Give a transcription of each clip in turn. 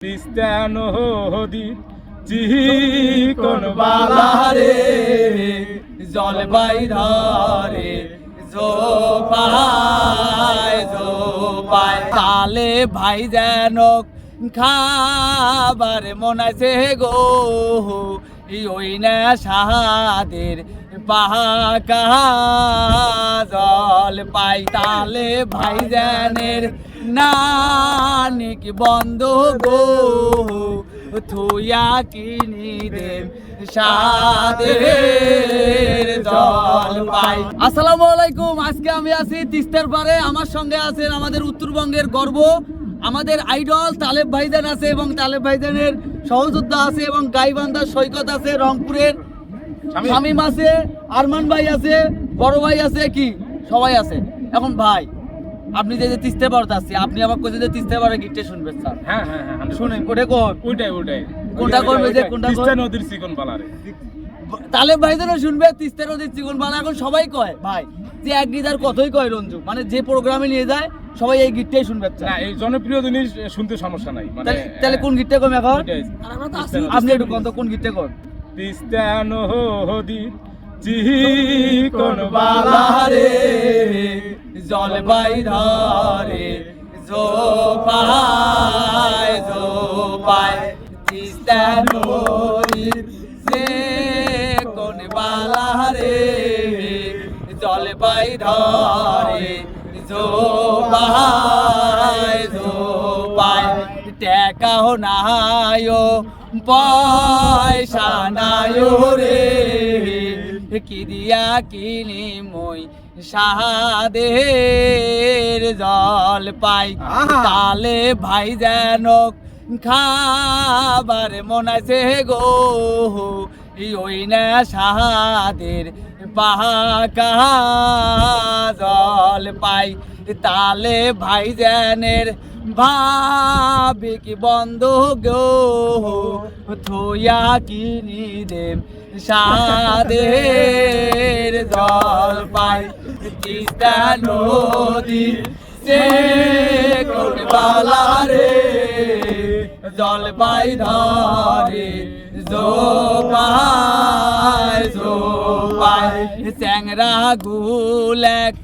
তিস্তান হদি চিকন বালারে জলবাই ধরে জোপায় জোপায় কালে ভাই যেন খাবার মনাইছে গো ই ওই না সাহাদের জল পাই তালে ভাই জানের নানিক বন্ধ গো, থুয়া কিনি দেব সাদের জল আসসালামু আলাইকুম, আজকে আমি আছি তিস্তার পারে আমার সঙ্গে আছেন আমাদের উত্তরবঙ্গের গর্ব, আমাদের আইডল তালেব ভাইজান আছে এবং তালেব ভাইজানের সহযোদ্ধা আছে এবং গাইবান্ধার সৈকত আছে রংপুরের। শামীম। আছে আরমান ভাই আছে বড় ভাই আছে কি? সবাই আছে। এখন ভাই আপনি যে তিস্তে পারতে আসছি আপনি আমার কোচে যে তিস্তে পারে গিটে শুনবেন স্যার। হ্যাঁ হ্যাঁ হ্যাঁ শুনেন কোটে কোন? ওইটাই ওইটাই। কোনটা করবে যে কোনটা? তিস্তা নদীর চিকন বালারে তালেব ভাইদেরও শুনবে তিস্তা নদীর চিকন বালা এখন সবাই কয়? ভাই যে এক গিটার কতই কয় রঞ্জু? মানে যে প্রোগ্রামে নিয়ে যায় সবাই এই গিটটাই শুনবে না এই জনপ্রিয় জিনিস শুনতে সমস্যা নাই মানে তাহলে- তাহলে কোন গিটটা কম এখন? আপনি একটু কোন গিটটা কোন? তিস্তান হদি চিকন বালারে জলবাই ধরে জোপায় জোপায় তিস্তা নদীর সে কোন বালারে জলবাই ধরে জোপায় জোপায় টেকাও নায়ো পয়সা নায়ো রে কি দিয়া কিনি মই সাহাদের জল পাই। তালে ভাই যেন খাবার মনাইছে গো ওই না সাহাদের পাকা জল পাই। তালে ভাই জানের ভাবি কি বন্ধ গো? থুয়া কিনি দেব সাদের জল পাই তিস্তা নদী সে কোন বালারে জল পাই ধরে জোপায় জোপায় চ্যাংরা গুলেক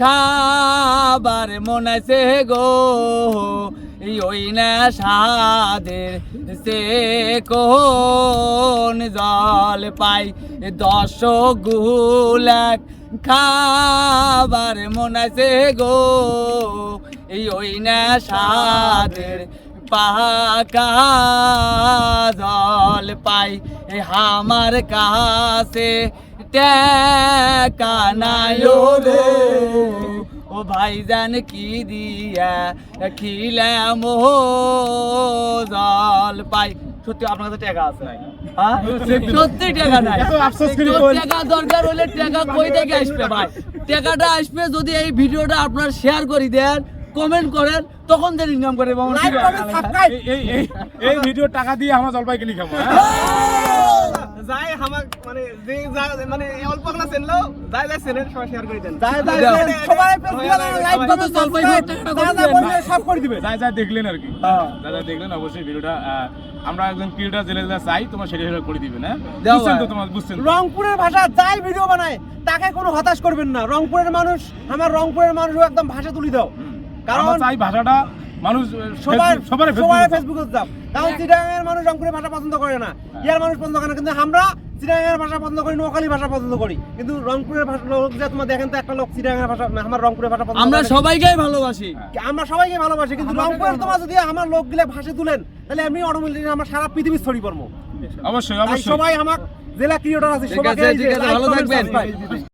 খাবার মনেছে গো ওই না সাদের সে কোন জল পাই? দশ গুলাক খাবার মনেছে গো ওই না সাদের পাকা জল পাই। এ আমার কাছে টেকা নাই গো ও ভাইজান কি দিয়া খিলাম জল পাই। সত্যি আপনার কাছে টাকা আছে হ্যাঁ? সত্যি টাকা নাই। টাকা দরকার হলে টাকা কই থেকে আসবে ভাই? টাকাটা আসবে যদি এই ভিডিওটা আপনার শেয়ার করে দেন কমেন্ট করেন তখন দেন ইনকাম করে। এই- ভিডিও টাকা দিয়ে আমার জলপাই কিনে খাব মানে যে মানে অল্প না চেনলো যাই যাই চেনেন সবাই শেয়ার করে দেন। যাই যাই সবাই লাইক কত জলপাই ভাই টাকাটা কত দেন। ভাই? সব করে দিবে। যা যা দেখলেন আর কি। যা যা দেখলেন অবশ্যই ভিডিওটা আমরা একজন ক্রিয়েটার জেলে যা চাই তোমার সেটা সেটা করে দিবেন হ্যাঁ? বুঝছেন তো তোমার বুঝছেন? রংপুরের ভাষা যাই ভিডিও বানায় তাকে কোনো হতাশ করবেন না। রংপুরের মানুষ আমার রংপুরের মানুষ একদম ভাষা তুলি দাও। কারণ চাই ভাষাটা মানুষ সবার সবার সবার ফেসবুক দাও কারণ চিটাগাংয়ের মানুষ রংপুরের ভাষা পছন্দ করে না। ইয়ার মানুষ পছন্দ করে না। কিন্তু আমরা চিটাগাংয়ের ভাষা পছন্দ করি নোয়াখালী ভাষা পছন্দ করি। কিন্তু রংপুরের ভাষা লোক যে তোমার দেখেন তো একটা লোক চিটাগাংয়ের ভাষা আমার রংপুরের ভাষা পছন্দ আমরা। সবাইকেই ভালোবাসি। আমরা সবাইকে ভালোবাসি কিন্তু রংপুরের তোমার যদি আমার লোকগুলো ভাষা তুলেন তাহলে এমনি অটোমেটিক আমরা সারা পৃথিবী ছড়ি পড়ব। অবশ্যই অবশ্যই। সবাই আমার জেলা ক্রিয়েটর আছে সবাইকে ভালো থাকবেন।